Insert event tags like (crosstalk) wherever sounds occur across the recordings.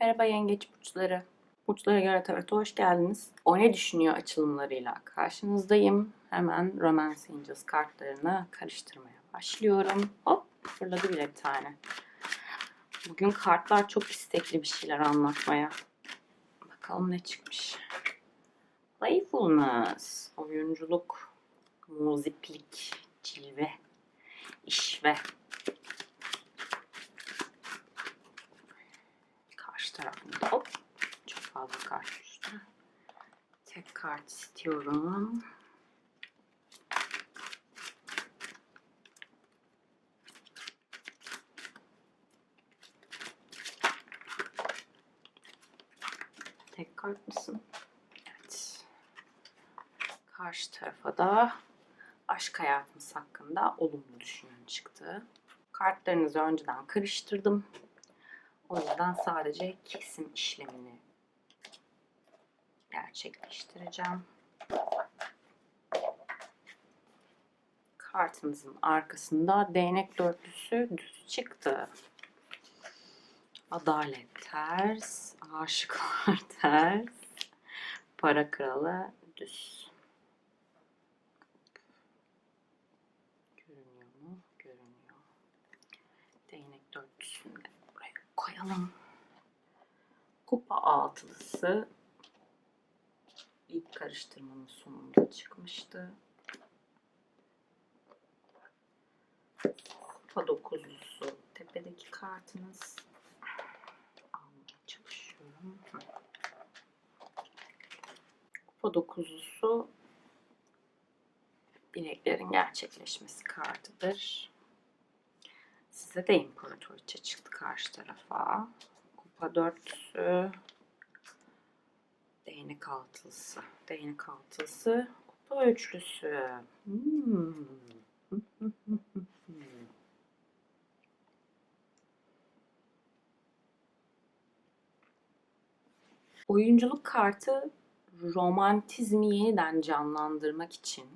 Merhaba yengeç burçları. Burçlara göre tarota hoş geldiniz. O ne düşünüyor açılımlarıyla karşınızdayım. Hemen Romance Angels kartlarını karıştırmaya başlıyorum. Hop fırladı bile bir tane. Bugün kartlar çok istekli bir şeyler anlatmaya. Bakalım ne çıkmış. Playfulness, oyunculuk, muziplik, cilve, işve. Karşı tarafında hop çok fazla kart düştü. Tek kart istiyorum. Tek kart mısın? Evet. Karşı tarafa da aşk hayatımız hakkında olumlu düşünün çıktı. Kartlarınızı önceden karıştırdım. O yüzden sadece kesim işlemini gerçekleştireceğim. Kartımızın arkasında değnek dörtlüsü düz çıktı. Adalet ters, aşıklar (laughs) ters, para kralı düz. Görünüyor mu? Görünüyor. Değnek dörtlüsünü de buraya koyalım. Kupa altılısı ilk karıştırmanın sonunda çıkmıştı. Kupa dokuzlusu tepedeki kartınız. Çalışıyorum. Kupa dokuzlusu dileklerin gerçekleşmesi kartıdır. Size de imparatoriçe çıktı karşı tarafa. Kupa dörtlüsü. Değnek altılısı. Değnek altılısı. Kupa üçlüsü. Hmm. Oyunculuk kartı romantizmi yeniden canlandırmak için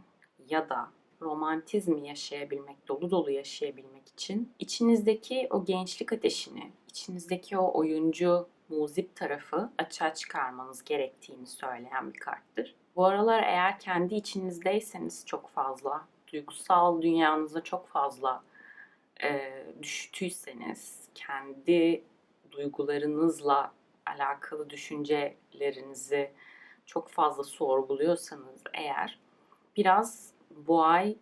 ya da romantizmi yaşayabilmek, dolu dolu yaşayabilmek için içinizdeki o gençlik ateşini, içinizdeki o oyuncu, muzip tarafı açığa çıkarmanız gerektiğini söyleyen bir karttır. Bu aralar eğer kendi içinizdeyseniz çok fazla, duygusal dünyanızda çok fazla e, düştüyseniz, kendi duygularınızla alakalı düşüncelerinizi çok fazla sorguluyorsanız eğer biraz bu ay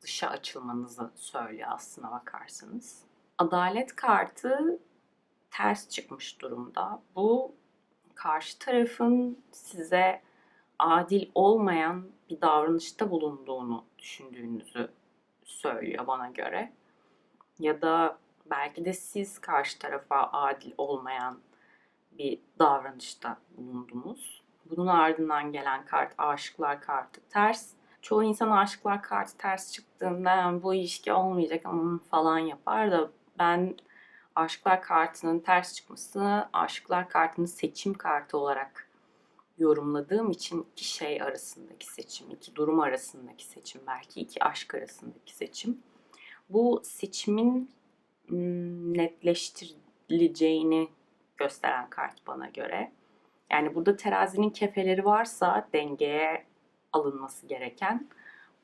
dışa açılmanızı söylüyor aslına bakarsanız. Adalet kartı ters çıkmış durumda. Bu karşı tarafın size adil olmayan bir davranışta bulunduğunu düşündüğünüzü söylüyor bana göre. Ya da belki de siz karşı tarafa adil olmayan bir davranışta bulundunuz. Bunun ardından gelen kart aşıklar kartı ters. Çoğu insan aşıklar kartı ters çıktığında yani bu ilişki olmayacak ama falan yapar da ben aşıklar kartının ters çıkmasını aşıklar kartının seçim kartı olarak yorumladığım için iki şey arasındaki seçim, iki durum arasındaki seçim, belki iki aşk arasındaki seçim. Bu seçimin netleştirileceğini gösteren kart bana göre. Yani burada terazinin kefeleri varsa dengeye alınması gereken,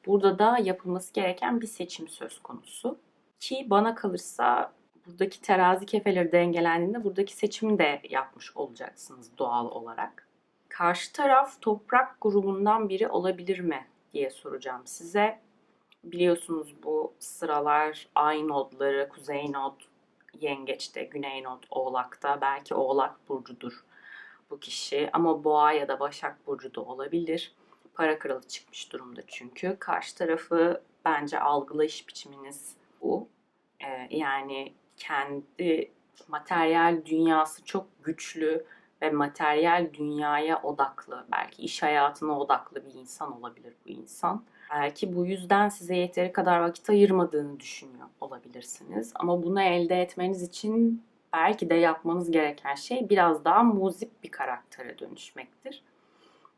burada da yapılması gereken bir seçim söz konusu. Ki bana kalırsa buradaki terazi kefeleri dengelendiğinde buradaki seçimi de yapmış olacaksınız doğal olarak. Karşı taraf toprak grubundan biri olabilir mi diye soracağım size. Biliyorsunuz bu sıralar ay nodları, kuzey nod, yengeçte, güney nod oğlakta, belki oğlak burcudur bu kişi ama boğa ya da başak burcu da olabilir. Para kralı çıkmış durumda çünkü. Karşı tarafı bence algılayış biçiminiz bu. Ee, yani kendi materyal dünyası çok güçlü ve materyal dünyaya odaklı, belki iş hayatına odaklı bir insan olabilir bu insan. Belki bu yüzden size yeteri kadar vakit ayırmadığını düşünüyor olabilirsiniz. Ama bunu elde etmeniz için belki de yapmanız gereken şey biraz daha muzip bir karaktere dönüşmektir.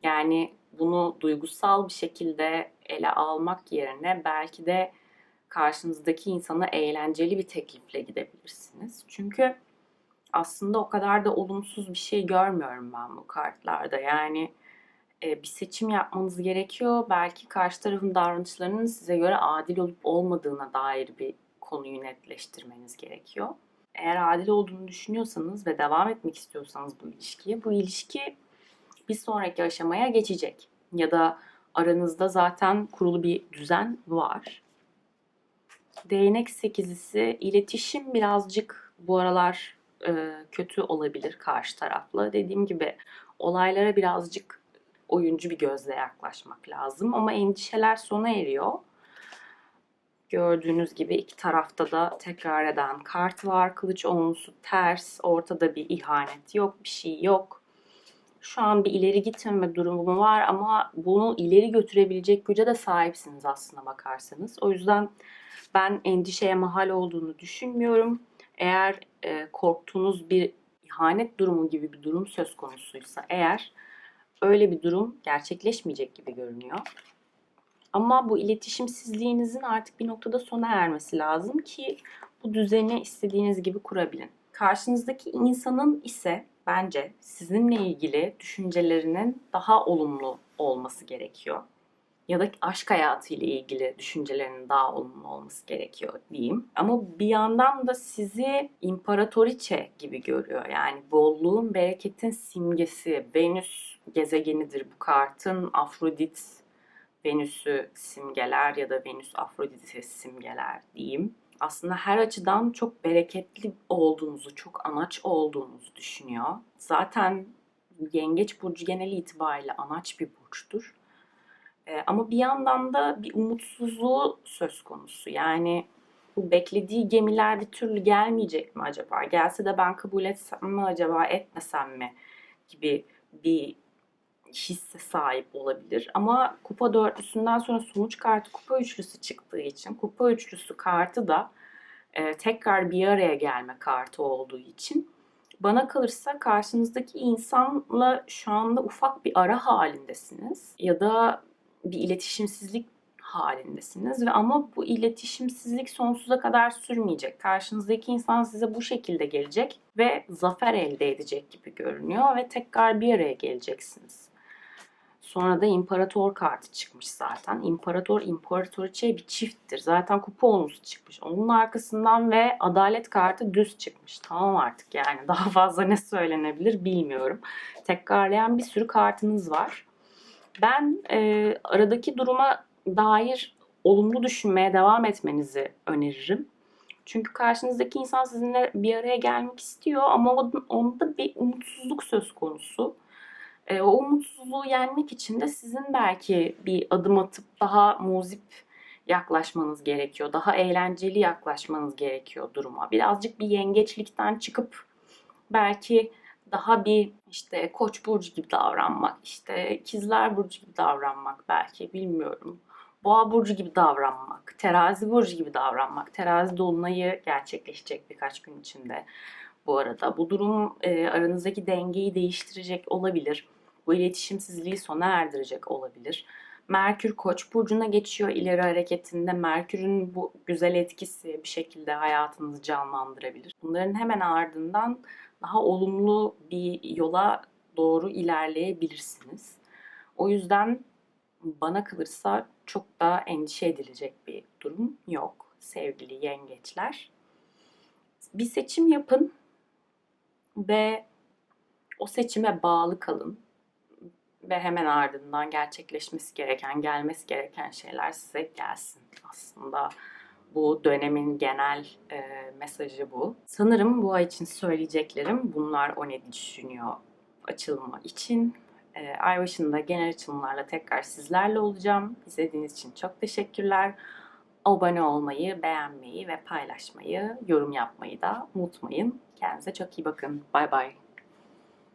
Yani bunu duygusal bir şekilde ele almak yerine belki de karşınızdaki insana eğlenceli bir teklifle gidebilirsiniz. Çünkü aslında o kadar da olumsuz bir şey görmüyorum ben bu kartlarda. Yani e, bir seçim yapmanız gerekiyor. Belki karşı tarafın davranışlarının size göre adil olup olmadığına dair bir konuyu netleştirmeniz gerekiyor. Eğer adil olduğunu düşünüyorsanız ve devam etmek istiyorsanız bu ilişkiye, bu ilişki bir sonraki aşamaya geçecek. Ya da aranızda zaten kurulu bir düzen var. Değnek sekizisi iletişim birazcık bu aralar e, kötü olabilir karşı tarafla. Dediğim gibi olaylara birazcık oyuncu bir gözle yaklaşmak lazım ama endişeler sona eriyor. Gördüğünüz gibi iki tarafta da tekrar eden kart var. Kılıç onlusu ters. Ortada bir ihanet yok, bir şey yok. Şu an bir ileri gitmeme durumu var ama bunu ileri götürebilecek güce de sahipsiniz aslına bakarsanız. O yüzden ben endişeye mahal olduğunu düşünmüyorum. Eğer e, korktuğunuz bir ihanet durumu gibi bir durum söz konusuysa eğer öyle bir durum gerçekleşmeyecek gibi görünüyor. Ama bu iletişimsizliğinizin artık bir noktada sona ermesi lazım ki bu düzeni istediğiniz gibi kurabilin. Karşınızdaki insanın ise bence sizinle ilgili düşüncelerinin daha olumlu olması gerekiyor. Ya da aşk hayatı ile ilgili düşüncelerinin daha olumlu olması gerekiyor diyeyim. Ama bir yandan da sizi imparatoriçe gibi görüyor. Yani bolluğun, bereketin simgesi. Venüs gezegenidir bu kartın. Afrodit Venüs'ü simgeler ya da Venüs Afrodit'i simgeler diyeyim. Aslında her açıdan çok bereketli olduğunuzu, çok anaç olduğunuzu düşünüyor. Zaten Yengeç burcu genel itibariyle anaç bir burçtur. Ee, ama bir yandan da bir umutsuzluğu söz konusu. Yani bu beklediği gemiler bir türlü gelmeyecek mi acaba? Gelse de ben kabul etsem mi acaba, etmesem mi gibi bir hisse sahip olabilir. Ama kupa dörtlüsünden sonra sonuç kartı kupa üçlüsü çıktığı için kupa üçlüsü kartı da e, tekrar bir araya gelme kartı olduğu için bana kalırsa karşınızdaki insanla şu anda ufak bir ara halindesiniz ya da bir iletişimsizlik halindesiniz ve ama bu iletişimsizlik sonsuza kadar sürmeyecek. Karşınızdaki insan size bu şekilde gelecek ve zafer elde edecek gibi görünüyor ve tekrar bir araya geleceksiniz. Sonra da imparator kartı çıkmış zaten. İmparator, imparatoriçe bir çifttir. Zaten kupa olmuş çıkmış. Onun arkasından ve adalet kartı düz çıkmış. Tamam artık yani (laughs) daha fazla ne söylenebilir bilmiyorum. Tekrarlayan bir sürü kartınız var. Ben e, aradaki duruma dair olumlu düşünmeye devam etmenizi öneririm. Çünkü karşınızdaki insan sizinle bir araya gelmek istiyor ama onda bir umutsuzluk söz konusu. E, o umutsuzluğu yenmek için de sizin belki bir adım atıp daha muzip yaklaşmanız gerekiyor. Daha eğlenceli yaklaşmanız gerekiyor duruma. Birazcık bir yengeçlikten çıkıp belki daha bir işte koç burcu gibi davranmak, işte ikizler burcu gibi davranmak belki bilmiyorum. Boğa burcu gibi davranmak, terazi burcu gibi davranmak. Terazi dolunayı gerçekleşecek birkaç gün içinde bu arada. Bu durum e, aranızdaki dengeyi değiştirecek olabilir. Bu iletişimsizliği sona erdirecek olabilir. Merkür Koç burcuna geçiyor ileri hareketinde. Merkür'ün bu güzel etkisi bir şekilde hayatınızı canlandırabilir. Bunların hemen ardından daha olumlu bir yola doğru ilerleyebilirsiniz. O yüzden bana kalırsa çok da endişe edilecek bir durum yok sevgili yengeçler. Bir seçim yapın ve o seçime bağlı kalın ve hemen ardından gerçekleşmesi gereken, gelmesi gereken şeyler size gelsin aslında. Bu dönemin genel e, mesajı bu. Sanırım bu ay için söyleyeceklerim bunlar o ne düşünüyor açılma için. E, ay başında genel açılımlarla tekrar sizlerle olacağım. İzlediğiniz için çok teşekkürler. Abone olmayı, beğenmeyi ve paylaşmayı, yorum yapmayı da unutmayın. Kendinize çok iyi bakın. Bay bay.